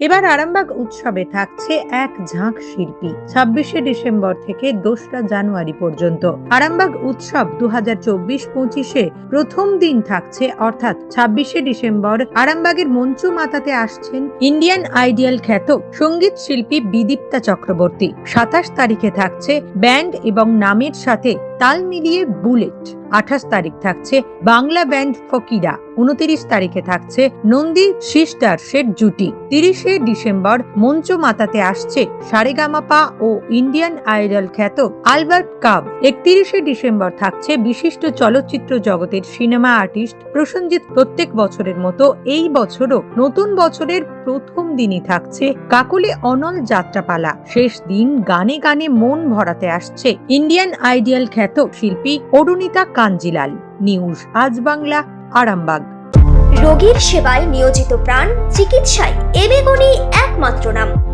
এবার আরামবাগ উৎসবে থাকছে এক ঝাঁক শিল্পী। ছাব্বিশে ডিসেম্বর থেকে দোসরা জানুয়ারি পর্যন্ত। আরামবাগ উৎসব দু হাজার চব্বিশ পঁচিশে প্রথম দিন থাকছে, অর্থাৎ ছাব্বিশে ডিসেম্বর আরামবাগের মঞ্চু মাতাতে আসছেন ইন্ডিয়ান আইডিয়াল খ্যাত সংগীত শিল্পী বিদীপ্তা চক্রবর্তী। সাতাশ তারিখে থাকছে ব্যান্ড এবং নামের সাথে তাল মিলিয়ে বুলেট। আঠাশ তারিখ থাকছে বাংলা ব্যান্ড ফকিরা। উনতিরিশ তারিখে থাকছে নন্দী সিস্টার্সের জুটি। তিরিশে ডিসেম্বর মঞ্চ মাতাতে আসছে সারেগামাপা ও ইন্ডিয়ান আইডল খ্যাত আলবার্ট কাব। একত্রিশে ডিসেম্বর থাকছে বিশিষ্ট চলচ্চিত্র জগতের সিনেমা আর্টিস্ট প্রসেনজিৎ প্রত্যেক বছরের মতো এই বছরও নতুন বছরের প্রথম দিনই থাকছে কাকুলে অনল যাত্রাপালা। শেষ দিন গানে গানে মন ভরাতে আসছে ইন্ডিয়ান আইডিয়াল খ্যাত শিল্পী অরুণিতা কাঞ্জিলাল। নিউজ আজ বাংলা আরামবাগ। রোগীর সেবায় নিয়োজিত প্রাণ চিকিৎসায় এবেগুনি একমাত্র